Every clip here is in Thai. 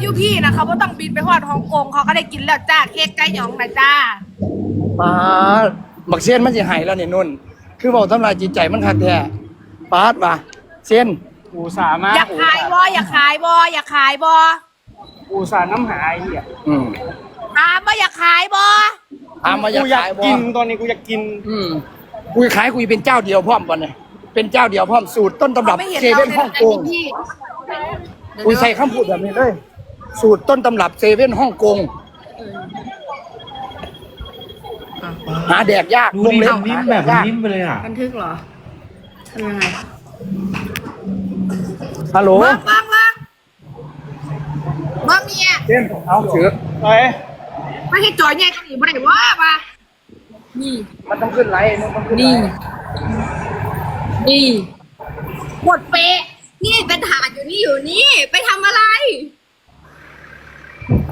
อยู่พี่นะเขาก็ต้องบินไปฮอดฮ่องกงเขาก็ได้กินแล้วจ้าเค้กไก่หยองนะจ้าปาดบักเส้นมันสิหายแล้วเนี่ยนุ่น คือบอกทำลายจิตใจมันคักแท้ปาดว่ะเส้นอูสามารถอยากขายบออยากขายบออยากขายบออูสาน้ำหาไอ้เหี้ยอืมถามว่าอยากขายบอถามมาอยากกูอยากขายบ่กินตอนนี้กูอยากกินอืมกูขายกูเป็นเจ้าเดียวพร้อมบ่เนี่ยเป็นเจ้าเดียวพร้อมสูตรต้นตำรับไม่เห็นเซเราเว่นในฮ่องไอกงพี่กูใส่คำพูดแบบนี้เลย สูตรต้นตำรับเซเว่นฮ่องกง หาแดกยากดูวงดิเล็บนิ่มหาแบแดบกยากนิ่มไปเลยอะบันทึกเหรอทำยังไงฮัลโหลว่างว่างว่างว่าเมียเส้นเอาถือเฮ้ยไม่ให้จอยใหญ่ตรงนี้ไม่ได้ว่าปะนี่ มันต้องขึ้นไลน์มันต้องขึ้นไลนี่ น์นี่หมดเป๊ะนี่เป็นฐานอยู่นี่อยู่นี่ ไปทำอะไร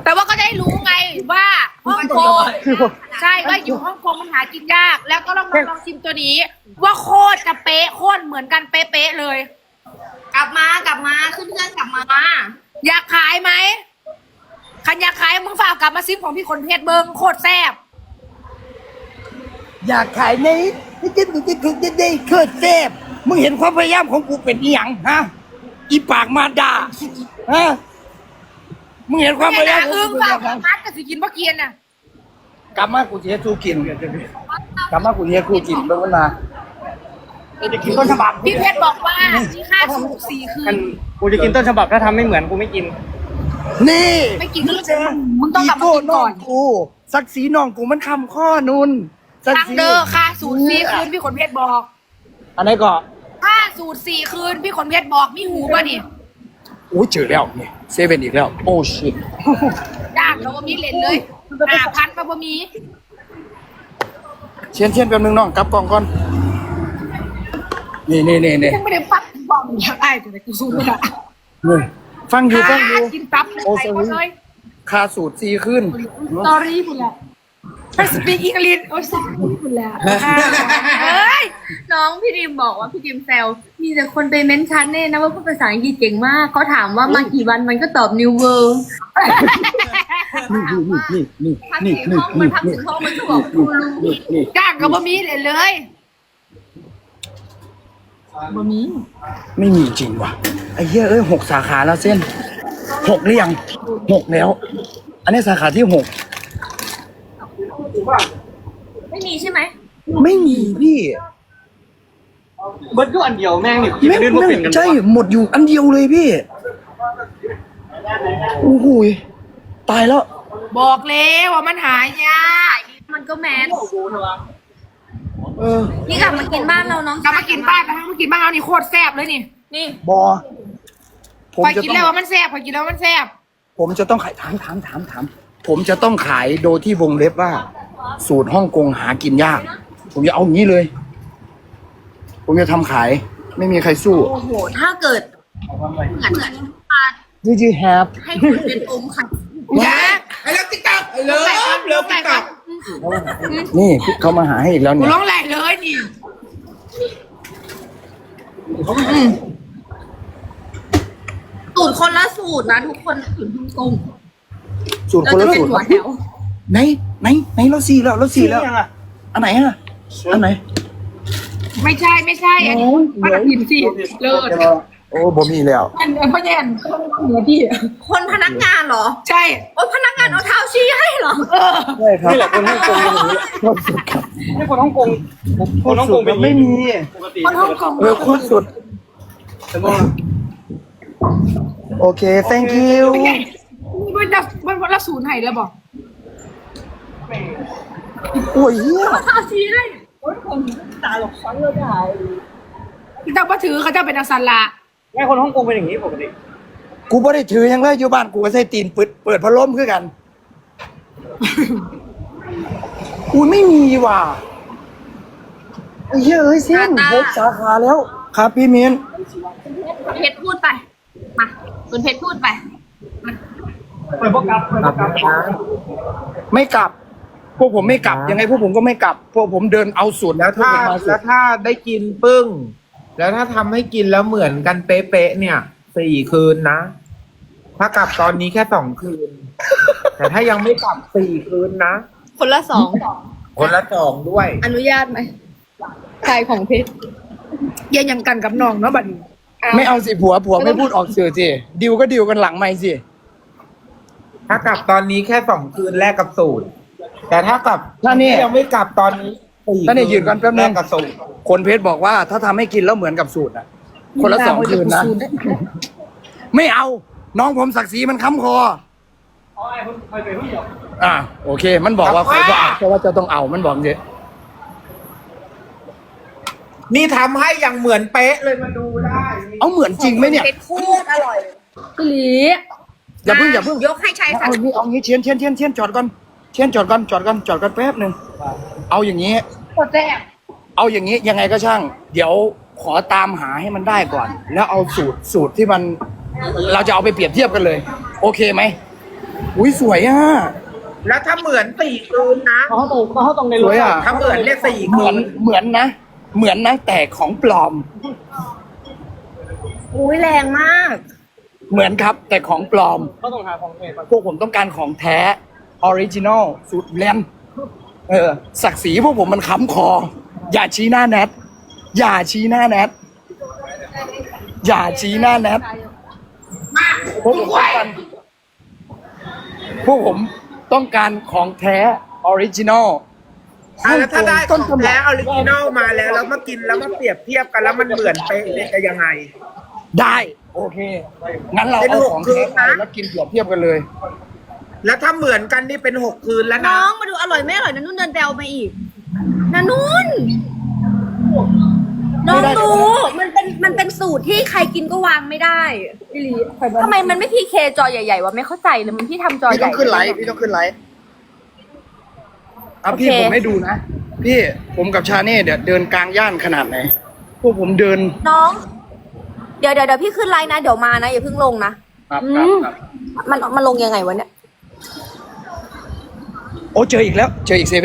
แต่ว่าก็ได้รู้ไงว่าฮ่องกงใช่ว่าอยู่ฮ่องกงมันหากินยาก แล้วก็ลองลองลองชิมตัวนี้ ว่าโคตรจะเป๊ะโคตรเหมือนกันเป๊ะๆเลย กลับมากลับมาขึ้นเครื่องกลับมา อยากขายไหมคันอยากขายมึงฝากกลับมาซิมของพี่คนเพชรเบิงโคตรแซ่บอยากขายในนี่จะดูจะถูกจะได้เคยเซฟมึงเห็นความพยายามของกูเป็นอีหยังฮะอีปากมาด่าฮะ มึงเห็นความพเนี่ยยายามนะของอึ้งกูเปเป็นล่ายังไงมัดกับสิกินบ่เกียนน่ะกลับมากูจะให้สู้กินกลับมากูจะให้กูกินเบิ่งมันมากูจะกินต้นฉบับพี่เพชรบอกว่าที่ค่าสูงสี่คืกันนกูจะกินต้นฉบับถ้าทำไม่เหมือนกูไม่กิน นี่ไม่กินก็เจอมึงต้องกลับมากินก่อนโก้งกูศักดิ์ศรีน้องกูมันคำข้อนุนศักตัดิ์งศรีเดอร์ค่าสูตรสี่คืนพี่คนเพชรบอกอันไหนก็ค่าสูตรสี่คืนพี่คนเพชรบอกมีหูป่ะนี่โอ้ยเจอแล้วนี่เซเว่นอีกแล้ว โอ้ชิตยากเราบ่มีเลนเลยห้าพันมาบ่มีเชียนเชียนแป๊บนึงน้องกลับกล่องก่อน นี่นี่นี่นี่ยังไม่ได้ปักบอมอยากไอ้แต่กูสู้ไม่ได้นี่ฟังอยู่ฟังอยู่ กินตับโอ้ไปสหมวิดเลยคาสูตรซีขึ้น สตอรี่หมดแล้ว ไปสปีกอังกฤษโอ้ยสปีกหมดแล้วเฮ้ยน้องพี่ดิมบอกว่าพี่ดิมแซวมีแต่คนไปเม้นชันเนี่ยนะว่าพูดภาษาอังกฤษเก่งมากเขาถามว่ามากี่วันมันก็ตอบ New World นี่นี่ทักนี่ถึงนี่ห้องมันทักถึงห้องมันก็บอกกูรู้นี่นี่จ้างกับบ่มีเลยเลยบ่มีไม่มีจริงว่ะไอ้เหี้ยเอ้ยหกสาขาแล้วเส้นหกหรือยังหกแล้วอันนี้สาขาที่หก ไม่มีใช่ไหมไม่มีพี่เบิร์ดก็อันเดียวแม่งนี่กินแม่งเลื่อนมาแม่งเป็นกันใช่ หมดอยู่อันเดียวเลยพี่โอ้โหยตายแล้ว บอกแล้วว่ามันหายากมันก็แมสเออนี่กลับมากินบ้านเราน้องกลับมากินบ้านนะมากินบ้านเรานี่โคตรแซ่บเลยนี่นี่บอผมพอจะกินต้แล้วองว่ามันแซ่บพอกินแล้วว่ามันแซ่บผมจะต้องขายถามถามถามถาม ผมจะต้องขายโดยที่วงเล็บว่า สูตรฮ่องกงหากินยาก ผมจะเอาอย่างนี้เลย ผมจะทำขาย ไม่มีใครสู้ โอ้โห ถ้าเกิดเหมือนเหมือน Did you have ให้คุณเป็นองค์ขัดยากไอ้เลิฟติ๊กต็อกไอ้เลิฟใส่ครับเลิฟใส่ติ๊กคต็รัอบกนี่เขามาหาให้อีกแล้วกูเนี่ย ร้องแหล่เลยนี่สูตรคนละสูตรนะทุกคนสูตรฮ่องกงสูตรเราคนจะละเป็นสูตรหัวแถว ไหน ไหนไหนเราสี่แล้วเราสี่แล้ว ยังอะอันไหนอะอันไหน ไม่ใช่ไม่ใช่อันนี้มันพิมพ์สิเลิศโอ้บ่มีแล้วอันเออพ่อแย่นหัวพี่อะคนพนักงานเหรอ ใช่โอ้พนักงานเอาเท้าชี้ให้เหรอเออใช่ครับนี่แหละคนฮ่องกงเป็นอย่างนี้โคตรสุดครับนี่คนฮ่องกงคนฮ่องกงเป็นอย่างไม่นี้มีปกติคนฮ่องกงเออโคตรสุดโอเค thank you มันจะมันวันละศูนย์ไห้แล้วบอก โอ้ยเหี้ยเท้าชี้ให้แต่ว่าถือเขาจะเป็นอักษรละแม่คนฮ่องกงเป็นอย่างนี้ปกติกูไม่ได้ถือยังเลยอยู่บ้านกูก็ใส่ตีนเปิดเปิดพัดลมคือกันอุ้ยไม่มีว่ะไอ้เหี้ยเอ้ยเส้นหกสาขาแล้ว ครับพี่มิ้นเพชรพูดไป มาคุณเพชรพูดไป เปิดพวกกับเปิดพวกกับไม่กลับ พวกผมไม่กลับ ยังไงพวกผมก็ไม่กลับ พวกผมเดินเอาสูตรแล้วพวกถ้าผมมาสูแล้ตวรถ้าได้กินปึ้ง แล้วถ้าทำให้กินแล้วเหมือนกันเป๊ะๆเนี่ยสี่คืนนะ ถ้ากลับตอนนี้แค่สองคืน แต่ถ้ายังไม่กลับสี่คืนนะ คนละสอง คนละสองด้วย อนุญาตไหมใครของเพชรเย็นยังกันกับน้องเนาะบัดนี้ไม่เอาสิผัวผัวไม่พูดออกสื่อสิดิวก็ดิวกันหลังไม่สิ ถ้ากลับตอนนี้แค่สองคืนแลกกับสูตร แต่ถ้ากลับถ้านี่ยังไม่กลับตอนนี้สี่ถ้านี่ยืนกันแป๊บนึงลกกับสูตรคนเพชรบอกว่าถ้าทำให้กินแล้วเหมือนกับสูตรอะ คนละสองคืนนะ ไม่เอา น้องผมศักดิ์ศรีมันค้ำคออ๋อไอ้คนเคยไปผู้หญิงอ่าโอเค มันบอกว่าเขาจะเอาเพราะว่าจะต้องเอามันบอกเยอะนี่ทำให้อย่างเหมือนเป๊ะเลยมาดูได้เอาเหมือนจริงไหมเนี่ยเพชรโคตรอร่อยพี่หลีอย่าเพิ่งอย่าเพิ่ง ยกให้ชายค่ะเอางี้เอางี้เชียนเชียนเชียนเชียนจอดก่อน เชียนจอดก่อนจอดก่อนจอดก่อนแป๊บหนึ่งเอาอย่างนี้กดแซ่บเอาอย่างนี้ยังไงก็ช่าง เดี๋ยวขอตามหาให้มันได้ก่อน แล้วเอาสูตรสูตรที่มัน เราจะเอาไปเปรียบเทียบกันเลย โอเคไหมอุ้ยสวยอะ แล้วถ้าเหมือนสี่คืนนะ เขาตรงเขาตรงในรสถวยอะถ้าเหมือนเลขสี่เหคืมือนนเหมือนนะ เหมือนนะแต่ของปลอม อุ้ยแรงมาก เหมือนครับ แต่ของปลอม เขาต้องหาของเทปพวกผมต้องการของแท้ ออริจินอลสูตรแลนด์เออศักดิ์ศรีพวกผมมันค้ำคอ อย่าชี้หน้าแนทอย่าชี้หน้าแนทอย่าชี้หน้าแนทพวกผมต้องการพวกผมต้องการของแท้ออริจินอลอะแล้วถ้าได้ขต้อนงตำแท้รับออริจินอลมาแล้วแล้วมากินแล้วมาเปรียบเทียบกันแล้วมันเหมือนเป๊ะเนี่ยจะยังไง ได้ โอเค งั้นเราเป็นเอาหกของคืแท้นไปนะแล้วกินเปรียบเทียบกันเลย แล้วถ้าเหมือนกันนี่เป็นหกคืนแล้วน้นะองมาดูอร่อยไม่อร่อยนะนุ่นเดินแปลมาอีกนะนุ่นน้องไม่ได้ดูมันเป็นมันเป็นสูตรที่ใครกินก็วางไม่ได้พี่หลีทำไมมันไม่พีเคจอใหญ่ๆวะไม่เข้าใจเลยมันพี่ทำจอพี่ใหต้ญ่องขึ้นไลฟ์พี่ต้องขึ้นไลฟ์อะโอเคพี่ผมให้ดูนะ พี่ผมกับชาเน่เดี๋ยวเดินกลางย่านขนาดไหน พวกผมเดินน้อง เดี๋ยวเดี๋ยวเดี๋ยวพี่ขึ้นไลน์นะเดี๋ยวมานะอย่าเพิ่งลงนะครับครับครับมันมันลงยังไงวะเนี่ย โอ้เจออีกแล้วเจออีกเซเว่น